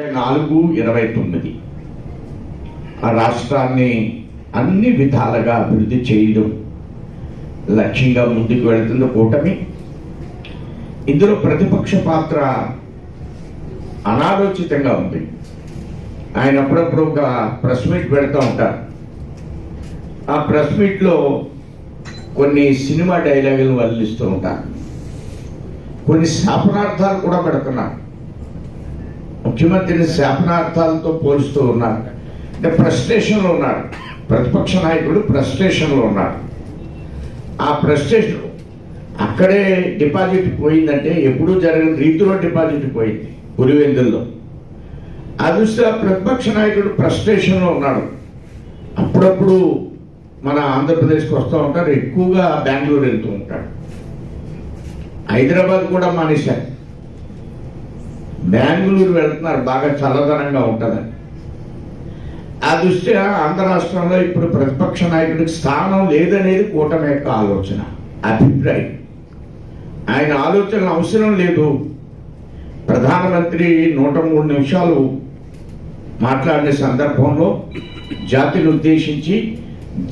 నాలుగు ఇరవై తొమ్మిది. ఆ రాష్ట్రాన్ని అన్ని విధాలుగా అభివృద్ధి చేయడం లక్ష్యంగా ముందుకు వెళుతున్న కూటమి. ఇందులో ప్రతిపక్ష పాత్ర అనాలోచితంగా ఉంది. ఆయన అప్పుడప్పుడు ఒక ప్రెస్ మీట్ పెడతా ఉంటారు. ఆ ప్రెస్ మీట్లో కొన్ని సినిమా డైలాగులు వల్లిస్తూ ఉంటారు. కొన్ని శాపనార్థాలు కూడా పెడుతున్నారు. ముఖ్యమంత్రిని శాపనార్థాలతో పోలుస్తూ ఉన్నారు అంటే ఫ్రస్ట్రేషన్లో ఉన్నాడు. ప్రతిపక్ష నాయకుడు ఫ్రస్ట్రేషన్లో ఉన్నాడు. ఆ ఫ్రస్ట్రేషన్ అక్కడే డిపాజిట్ పోయిందంటే ఎప్పుడూ జరగని రీతిలో డిపాజిట్ పోయింది పులివెందుల్లో. ఆ దృష్ట్యా ప్రతిపక్ష నాయకుడు ఫ్రస్ట్రేషన్లో ఉన్నాడు. అప్పుడప్పుడు మన ఆంధ్రప్రదేశ్కి వస్తూ ఉంటారు ఎక్కువగా బెంగళూరు వెళ్తూ ఉంటాడు. హైదరాబాద్ కూడా మానేశారు. బెంగళూరు వెళ్తున్నారు బాగా చల్లదనంగా ఉంటుందని. ఆ దృష్ట్యా ఆంధ్ర రాష్ట్రంలో ఇప్పుడు ప్రతిపక్ష నాయకుడికి స్థానం లేదనేది కూటమి యొక్క ఆలోచన అభిప్రాయం. ఆయన ఆలోచన అవసరం లేదు. ప్రధానమంత్రి నూట మూడు నిమిషాలు మాట్లాడిన సందర్భంలో జాతిని ఉద్దేశించి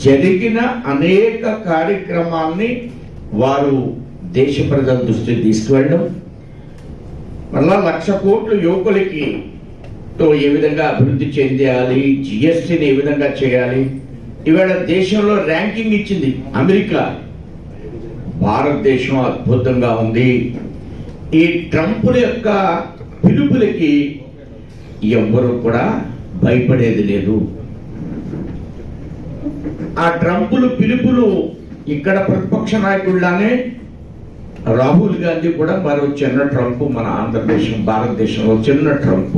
జరిగిన అనేక కార్యక్రమాల్ని వారు దేశ ప్రజల దృష్టికి తీసుకువెళ్ళడం మళ్ళా లక్ష కోట్లు యువకులకి తో ఏ విధంగా అభివృద్ధి చెందాలి? జిఎస్టీని ఏ విధంగా చేయాలి? ఇవాళ దేశంలో ర్యాంకింగ్ ఇచ్చింది అమెరికా. భారతదేశం అద్భుతంగా ఉంది. ఈ ట్రంపుల యొక్క పిలుపులకి ఎవ్వరూ కూడా భయపడేది లేదు. ఆ ట్రంపులు పిలుపులు ఇక్కడ ప్రతిపక్ష నాయకుల్లానే రాహుల్ గాంధీ కూడా మరో చిన్న ట్రంప్ మన ఆంధ్రదేశం భారతదేశంలో చిన్న ట్రంప్.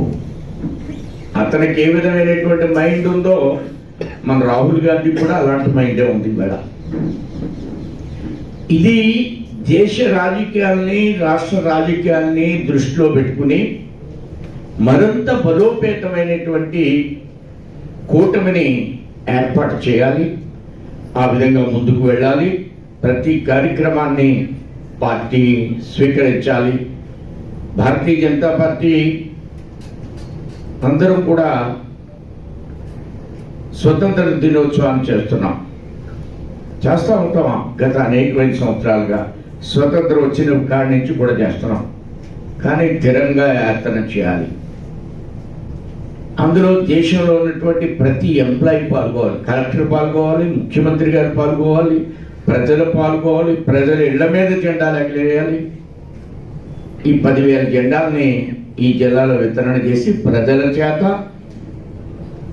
అతనికి ఏ విధమైనటువంటి మైండ్ ఉందో మన రాహుల్ గాంధీ కూడా అలాంటి మైండే ఉంది మేడం. ఇది దేశ రాజకీయాల్ని రాష్ట్ర రాజకీయాల్ని దృష్టిలో పెట్టుకుని మరింత బలోపేతమైనటువంటి కూటమిని ఏర్పాటు చేయాలి. ఆ విధంగా ముందుకు వెళ్ళాలి. ప్రతి కార్యక్రమాన్ని పార్టీ స్వీకరించాలి. భారతీయ జనతా పార్టీ అందరం కూడా స్వతంత్ర దినోత్సవాన్ని చేస్తున్నాం. చేస్తూ ఉంటాం గత అనేకమైన సంవత్సరాలుగా. స్వతంత్రం వచ్చిన కాడి నుంచి కూడా చేస్తున్నాం. కానీ స్థిరంగా యాత్ర చేయాలి. అందులో దేశంలో ఉన్నటువంటి ప్రతి ఎంప్లాయీ పాల్గొవాలి. కలెక్టర్ పాల్గొవాలి ముఖ్యమంత్రి గారు పాల్గొవాలి ప్రజలు పాల్గొవాలి ప్రజల ఇళ్ళ మీద జెండాలు ఎగరేయాలి. ఈ పదివేల జెండాల్ని ఈ జిల్లాలో వితరణ చేసి ప్రజల చేత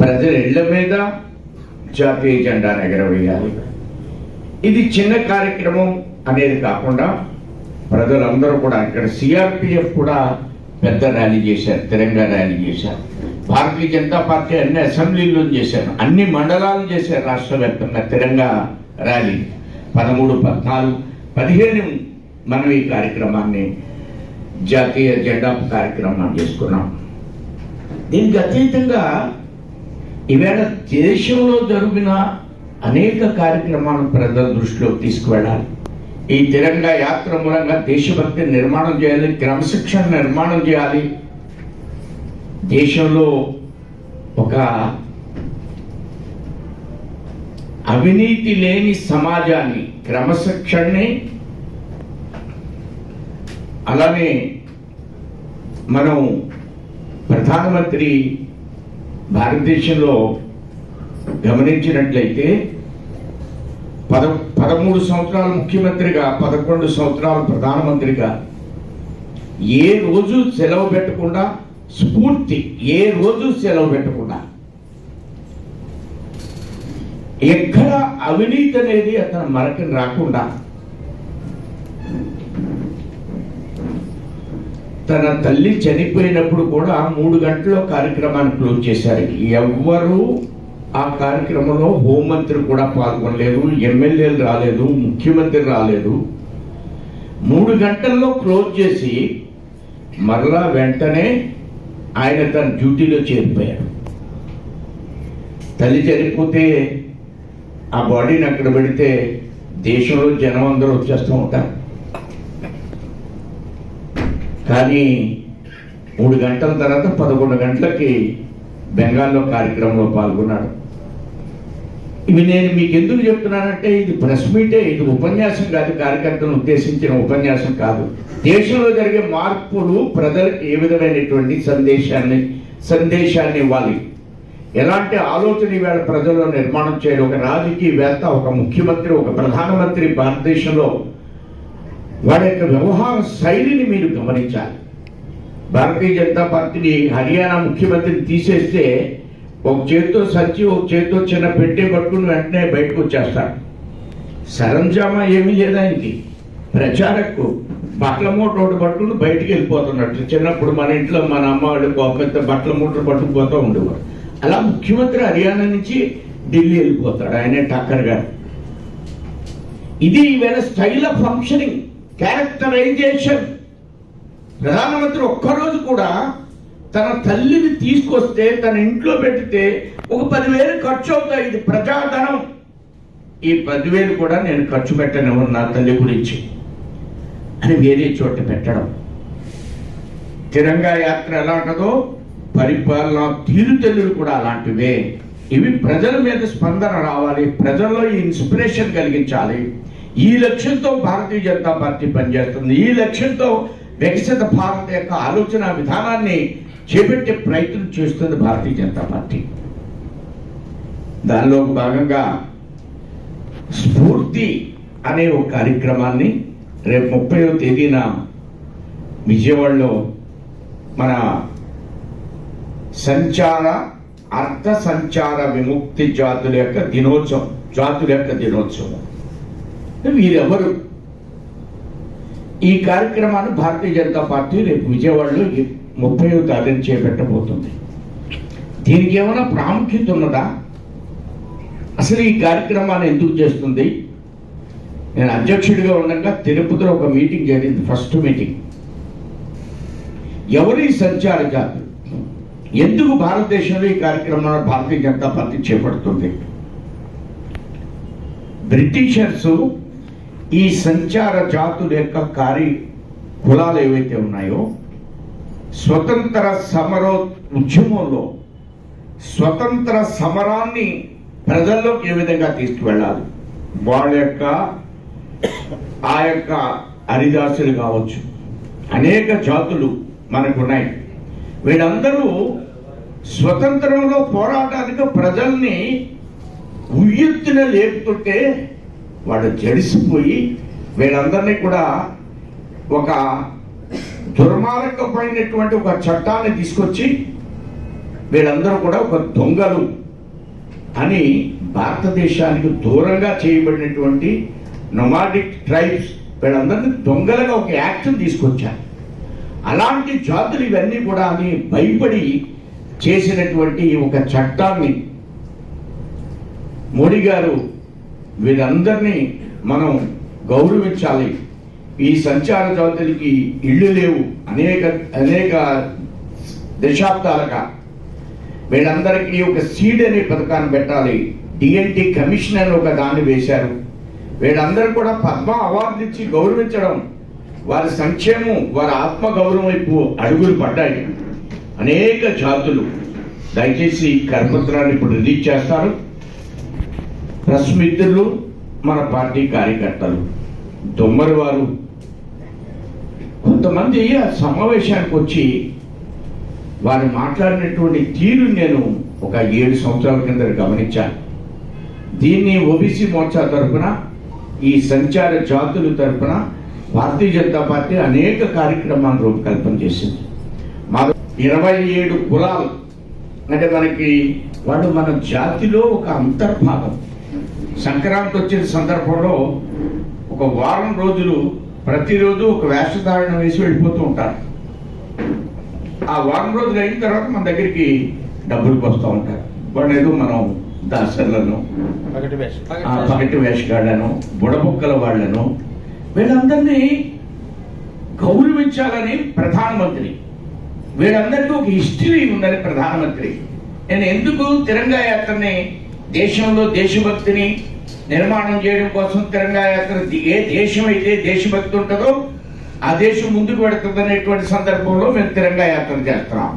ప్రజల ఇళ్ళ మీద జాతీయ జెండాను ఎగరవేయాలి. ఇది చిన్న కార్యక్రమం అనేది కాకుండా ప్రజలందరూ కూడా ఇక్కడ సిఆర్పిఎఫ్ కూడా పెద్ద ర్యాలీ చేశారు తెలంగాణ ర్యాలీ చేశారు. భారతీయ జనతా పార్టీ అన్ని అసెంబ్లీల్లో చేశారు అన్ని మండలాలు చేశారు రాష్ట్ర వ్యాప్తంగా తెలంగాణ ర్యాలీ. పదమూడు పద్నాలుగు పదిహేను మనం ఈ కార్యక్రమాన్ని జాతీయ జెండా కార్యక్రమాన్ని చేసుకున్నాం. దీనికి అతీతంగా ఈవేళ దేశంలో జరిగిన అనేక కార్యక్రమాలను ప్రజల దృష్టిలోకి తీసుకువెళ్ళాలి. ఈ తిరంగా యాత్ర మూలంగా దేశభక్తి నిర్మాణం చేయాలి క్రమశిక్షణ నిర్మాణం చేయాలి. దేశంలో ఒక అవినీతి లేని సమాజాన్ని క్రమశిక్షణని అలానే మనం ప్రధానమంత్రి భారతదేశంలో గమనించినట్లయితే పద పదమూడు సంవత్సరాలు ముఖ్యమంత్రిగా పదకొండు సంవత్సరాలు ప్రధానమంత్రిగా ఏ రోజు సెలవు పెట్టకుండా స్ఫూర్తి ఏ రోజు సెలవు పెట్టకుండా ఎక్కడ అవినీతి అనేది అతను మరకని రాకుండా తన తల్లి చనిపోయినప్పుడు కూడా మూడు గంటల్లో కార్యక్రమాన్ని క్లోజ్ చేశారు. ఎవ్వరూ ఆ కార్యక్రమంలో హోంమంత్రి కూడా పాల్గొనలేదు ఎమ్మెల్యేలు రాలేదు ముఖ్యమంత్రి రాలేదు. మూడు గంటల్లో క్లోజ్ చేసి మరలా వెంటనే ఆయన తన డ్యూటీలో చేరిపోయారు. తల్లి చనిపోతే ఆ బాడీని అక్కడ పెడితే దేశంలో జనం అందరూ వచ్చేస్తూ ఉంటారు. కానీ మూడు గంటల తర్వాత పదకొండు గంటలకి బెంగాల్లో కార్యక్రమంలో పాల్గొన్నాడు. ఇవి నేను మీకు ఎందుకు చెప్తున్నానంటే ఇది ప్రెస్ మీటే ఇది ఉపన్యాసం కాదు కార్యకర్తలను ఉద్దేశించిన ఉపన్యాసం కాదు. దేశంలో జరిగే మార్పులు ప్రజలకు ఏ విధమైనటువంటి సందేశాన్ని సందేశాన్ని ఇవ్వాలి? ఎలాంటి ఆలోచన ఈవేళ ప్రజల్లో నిర్మాణం చేయడం ఒక రాజకీయవేత్త ఒక ముఖ్యమంత్రి ఒక ప్రధానమంత్రి భారతదేశంలో వాడి యొక్క వ్యవహార శైలిని మీరు గమనించాలి. భారతీయ జనతా పార్టీని హర్యానా ముఖ్యమంత్రిని తీసేస్తే ఒక చేతితో సంచి ఒక చేతితో చిన్న పెట్టే పట్టుకుని వెంటనే బయటకు వచ్చేస్తాడు సరంజామా ఏమీ లేదు ఆయనకి ప్రచారకు బట్టల మూట ఒకటి పట్టుకుని బయటికి వెళ్ళిపోతున్నట్టు. చిన్నప్పుడు మన ఇంట్లో మన అమ్మ వాళ్ళు ఒక పెద్ద బట్టల మూట పట్టుకుపోతూ ఉండేవాడు అలా ముఖ్యమంత్రి హర్యానా నుంచి ఢిల్లీ వెళ్ళిపోతాడు ఆయనే టక్కర్ గారు. ఇది ఈవేళ స్టైల్ ఆఫ్ ఫంక్షనింగ్ క్యారెక్టరైజేషన్. ప్రధానమంత్రి ఒక్కరోజు కూడా తన తల్లిని తీసుకొస్తే తన ఇంట్లో పెడితే ఒక పదివేలు ఖర్చు అవుతాయి ఇది ప్రజాధనం. ఈ పదివేలు కూడా నేను ఖర్చు పెట్టనివ్వను నా తల్లి గురించి. అని వేరే చోట పెట్టడం. తిరంగా యాత్ర ఎలా ఉంటుందో పరిపాలన తీరుతెల్లులు కూడా అలాంటివే. ఇవి ప్రజల మీద స్పందన రావాలి ప్రజల్లో ఈ ఇన్స్పిరేషన్ కలిగించాలి. ఈ లక్ష్యంతో భారతీయ జనతా పార్టీ పనిచేస్తుంది. ఈ లక్ష్యంతో వికసిత భారత్ యొక్క ఆలోచన విధానాన్ని చేపట్టే ప్రయత్నం చేస్తుంది భారతీయ జనతా పార్టీ. దానిలో భాగంగా స్ఫూర్తి అనే ఒక కార్యక్రమాన్ని రేపు ముప్పైవ తేదీన విజయవాడలో మన సంచార అర్థ సంచార విముక్తి జాతుల యొక్క దినోత్సవం జాతుల యొక్క దినోత్సవం. వీరెవరు? ఈ కార్యక్రమాన్ని భారతీయ జనతా పార్టీ రేపు విజయవాడలో ఈ ముప్పైవ తారీఖు చేపట్టబోతుంది. దీనికి ఏమైనా ప్రాముఖ్యత ఉన్నదా? అసలు ఈ కార్యక్రమాన్ని ఎందుకు చేస్తుంది? నేను అధ్యక్షుడిగా ఉండగా తిరుపతిలో ఒక మీటింగ్ జరిగింది ఫస్ట్ మీటింగ్. ఎవరి సంచార జాతులు? ఎందుకు భారతదేశంలో ఈ కార్యక్రమాన్ని భారతీయ జనతా పార్టీ చేపడుతుంది? బ్రిటిషర్స్ ఈ సంచార జాతుల యొక్క కార్య కులాలు ఏవైతే ఉన్నాయో స్వతంత్ర సమరో ఉద్యమంలో స్వతంత్ర సమరాన్ని ప్రజల్లోకి ఏ విధంగా తీసుకువెళ్ళాలి? వాళ్ళ యొక్క ఆ యొక్క హరిదాసులు కావచ్చు అనేక జాతులు మనకున్నాయి వీళ్ళందరూ స్వతంత్రంలో పోరాటానికి ప్రజల్ని ఉయ్యెత్తున లేపుతుంటే వాడు జడిసిపోయి వీళ్ళందరినీ కూడా ఒక దుర్మార్గమైనటువంటి ఒక చట్టాన్ని తీసుకొచ్చి వీళ్ళందరూ కూడా ఒక దొంగలు అని భారతదేశానికి దూరంగా చేయబడినటువంటి నొమాడిక్ ట్రైబ్స్ వీళ్ళందరినీ దొంగలుగా ఒక యాక్షన్ తీసుకొచ్చారు. అలాంటి జాతులు ఇవన్నీ కూడా అని భయపడి చేసినటువంటి ఒక చట్టాన్ని మోడీ గారు వీరందరినీ మనం గౌరవించాలి. ఈ సంచార జాతులకి ఇళ్ళు లేవు. అనేక అనేక దశాబ్దాలుగా వీళ్ళందరికీ ఒక సీడ్ అనే పథకాన్ని పెట్టాలి. డిఎన్టీ కమిషన్ అని ఒక దాన్ని వేశారు. వీళ్ళందరూ కూడా పద్మ అవార్డు ఇచ్చి గౌరవించడం వారి సంక్షేమం వారి ఆత్మ గౌరవం వైపు అడుగులు పడ్డాయి. అనేక జాతులు దయచేసి కర్మత్రాన్ని కరపత్రాన్ని ఇప్పుడు రిలీజ్ చేస్తారు. ప్రెస్ మిత్రులు మన పార్టీ కార్యకర్తలు దొమ్మరి వారు కొంతమంది ఆ సమావేశానికి వచ్చి వారు మాట్లాడినటువంటి తీరు నేను ఒక ఏడు సంవత్సరాల కింద గమనించాను. దీన్ని ఓబీసీ మోర్చా తరఫున ఈ సంచార జాతుల తరఫున భారతీయ జనతా పార్టీ అనేక కార్యక్రమాలను రూపకల్పన చేసింది. ఇరవై ఏడు కులాలు. అంటే మనకి వాడు మన జాతిలో ఒక అంతర్భాగం. సంక్రాంతి వచ్చిన సందర్భంలో ఒక వారం రోజులు ప్రతిరోజు ఒక వేషధారణ వేసి వెళ్ళిపోతూ ఉంటారు. ఆ వారం రోజులు అయిన తర్వాత మన దగ్గరికి డబ్బులు వస్తూ ఉంటారు. వాళ్ళు ఏదో మనం దాసర్లను పగటి వేషగాళ్ళను బుడబుక్కల వాళ్ళను వీళ్ళందరినీ గౌరవించాలని ప్రధానమంత్రి వీళ్ళందరికీ ఒక హిస్టరీ ఉందని ప్రధానమంత్రి. నేను ఎందుకు తిరంగా యాత్రని దేశంలో దేశభక్తిని నిర్మాణం చేయడం కోసం తిరంగా యాత్ర ఏ దేశం అయితే దేశభక్తి ఉంటుందో ఆ దేశం ముందుకు పెడుతుంది అనేటువంటి సందర్భంలో మేము తిరంగా యాత్ర చేస్తున్నాం.